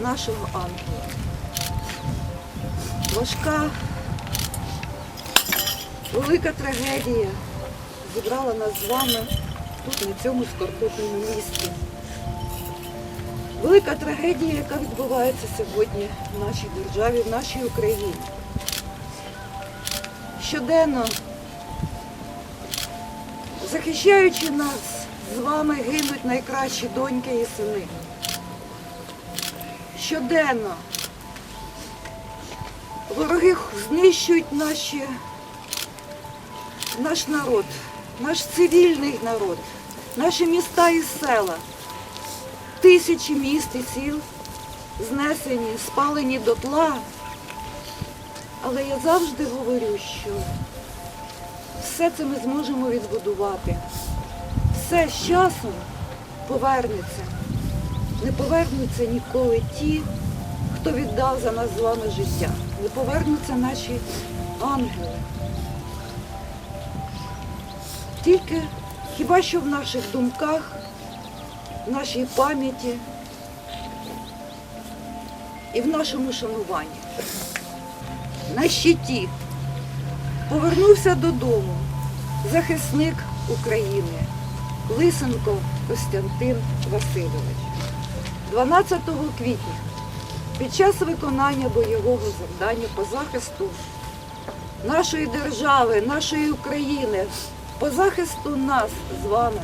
нашого ангела. Важка, велика трагедія зібрала нас з вами тут, на цьому скорботному місці. Велика трагедія, яка відбувається сьогодні в нашій державі, в нашій Україні. Щоденно, захищаючи нас, з вами гинуть найкращі доньки і сини. Щоденно вороги знищують наші, наш народ, наш цивільний народ, наші міста і села. Тисячі міст і сіл знесені, спалені дотла. Але я завжди говорю, що все це ми зможемо відбудувати. Все з часом повернеться. Не повернуться ніколи ті, хто віддав за нас з вами життя. Не повернуться наші ангели. Тільки хіба що в наших думках, в нашій пам'яті і в нашому шануванні. На щиті повернувся додому захисник України Лисенко Костянтин Васильович. 12 квітня під час виконання бойового завдання по захисту нашої держави, нашої України, по захисту нас з вами.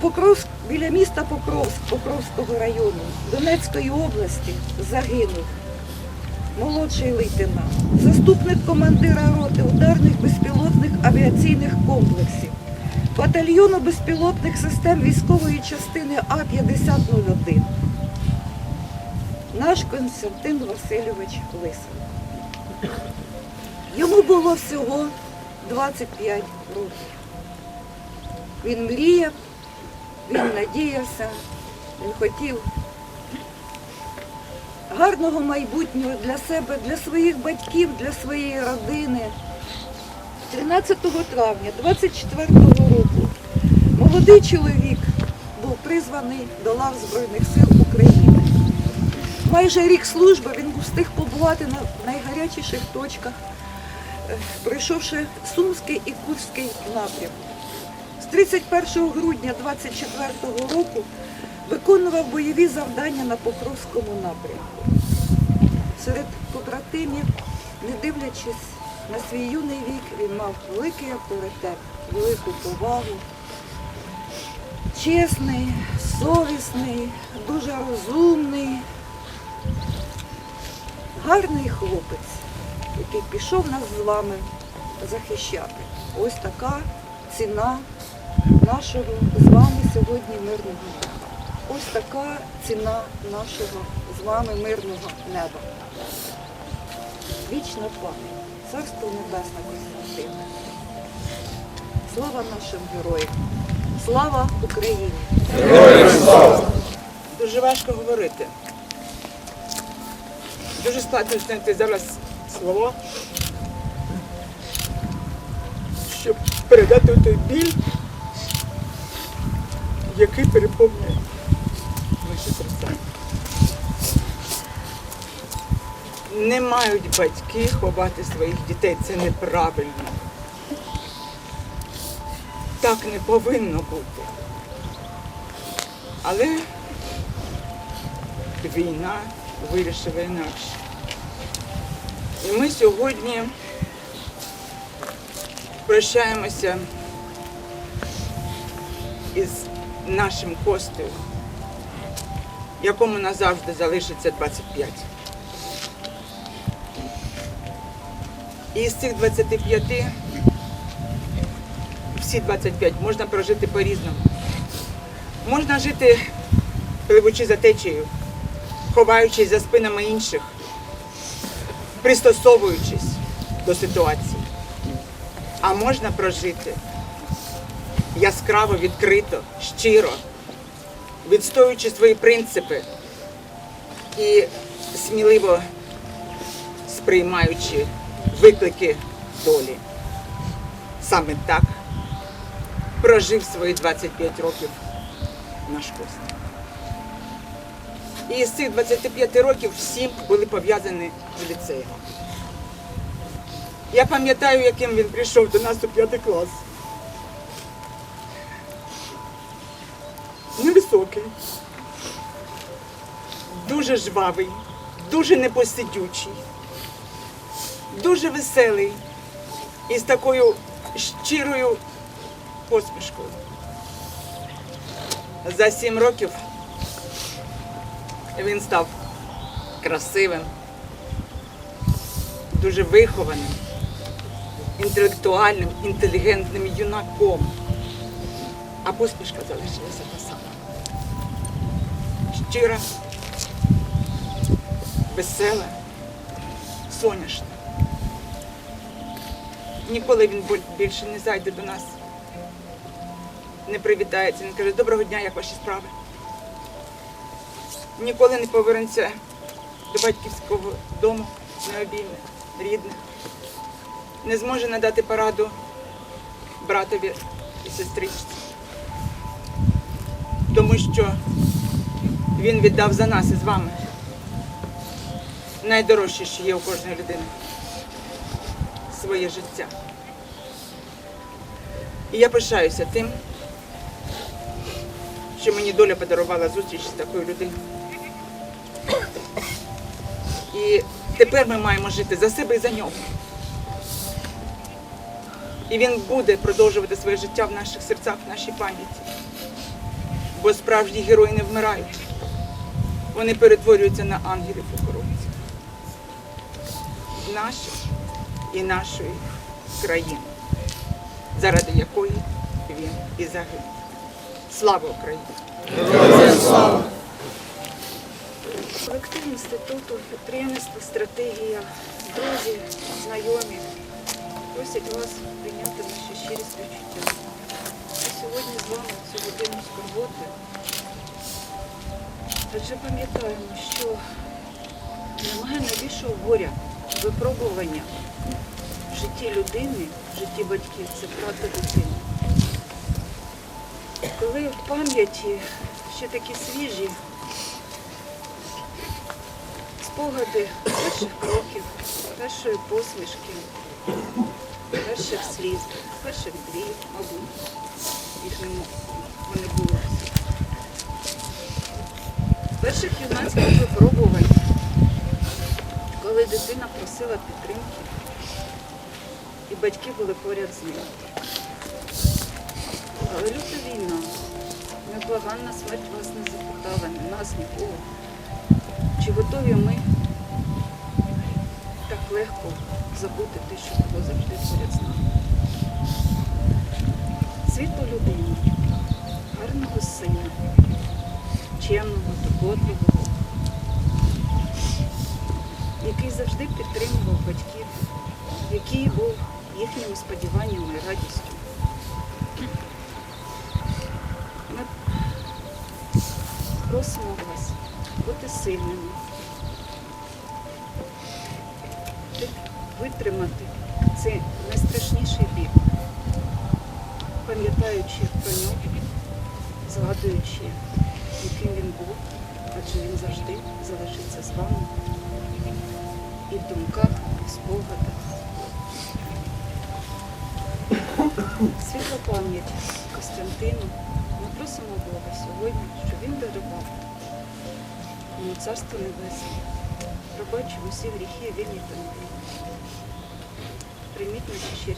Покровськ, біля міста Покровськ, Покровського району Донецької області загинув молодший лейтенант, заступник командира роти ударних безпілотних батальйону безпілотних систем військової частини А-5001. Наш Константин Васильович Лисенко. Йому було всього 25 років. Він мріяв, він надіявся, він хотів гарного майбутнього для себе, для своїх батьків, для своєї родини. 13 травня 24 року молодий чоловік був призваний до лав Збройних сил України. Майже рік служби він встиг побувати на найгарячіших точках, е, пройшовши Сумський і Курський напрям. З 31 грудня 24 року виконував бойові завдання на Покровському напрямку. Серед побратимів, не дивлячись на свій юний вік, він мав великий авторитет, велику повагу. Чесний, совісний, дуже розумний, гарний хлопець, який пішов нас з вами захищати. Ось така ціна нашого з вами сьогодні мирного неба. Ось така ціна нашого з вами мирного неба. Вічна пам'ять, царство небесне Константина. Слава нашим героям! Слава Україні! Дуже важко говорити. Дуже складно знайти зараз слова, щоб передати той біль, який переповнює наші серця. Не мають батьки ховати своїх дітей. Це неправильно. Так не повинно бути. Але війна вирішила інакше. І ми сьогодні прощаємося із нашим Костею, якому назавжди залишиться 25. І з цих 25 всі 25 можна прожити по-різному. Можна жити, пливучи за течією, ховаючись за спинами інших, пристосовуючись до ситуації. А можна прожити яскраво, відкрито, щиро, відстоюючи свої принципи і сміливо сприймаючи виклики долі. Саме так прожив свої 25 років наш Костя. І з цих 25 років всі були пов'язані з ліцеєм. Я пам'ятаю, яким він прийшов до нас у п'ятий клас. Невисокий, дуже жвавий, дуже непосидючий, дуже веселий і з такою щирою посмішкою. За сім років він став красивим, дуже вихованим, інтелектуальним, інтелігентним юнаком. А посмішка залишилася та сама. Щира, весела, соняшна. Ніколи він більше не зайде до нас, не привітається, не каже, доброго дня, як ваші справи. Ніколи не повернеться до батьківського дому, необійних, рідних. Не зможе надати пораду братові і сестричці. Тому що він віддав за нас із вами найдорожче, що є у кожної людини своє життя. І я пишаюся тим, що мені доля подарувала зустріч з такою людиною. І тепер ми маємо жити за себе і за нього. І він буде продовжувати своє життя в наших серцях, в нашій пам'яті. Бо справжні герої не вмирають. Вони перетворюються на ангелів-охоронців. Наших і нашої країни, заради якої він і загинув. Слава Україні! Колектив інституту, підприємництво, стратегія, друзі, знайомі просять вас прийняти наші щирі співчуття. Ми сьогодні з вами цю годину скорботи. Адже пам'ятаємо, що немає найбільшого горя, випробування в житті людини, в житті батьків це втрата дитини. Коли в пам'яті ще такі свіжі спогади перших кроків, першої посмішки, перших сліз, перших мрій, мабуть, їх не вони були. Перших юнацьких випробувань, коли дитина просила підтримки, і батьки були поряд з ним. Але люта війна, неблаганна смерть вас не запитала, ні нас, нікого. Чи готові ми так легко забути те, що було завжди поряд з нами? Світло людини, гарного сина, чемного, турботливого, який завжди підтримував батьків, який був їхніми сподіваннями і радістю. Ми просимо вас бути сильними, витримати цей найстрашніший бік, пам'ятаючи про нього, згадуючи, яким він був, адже він завжди залишиться з вами і в думках, і в спогадах. Світла пам'ять Костянтину. Ми просимо Бога сьогодні, щоб він дарував йому царство небесне, пробачив усі гріхи, вільні та невільні. Прийміть наші щирі.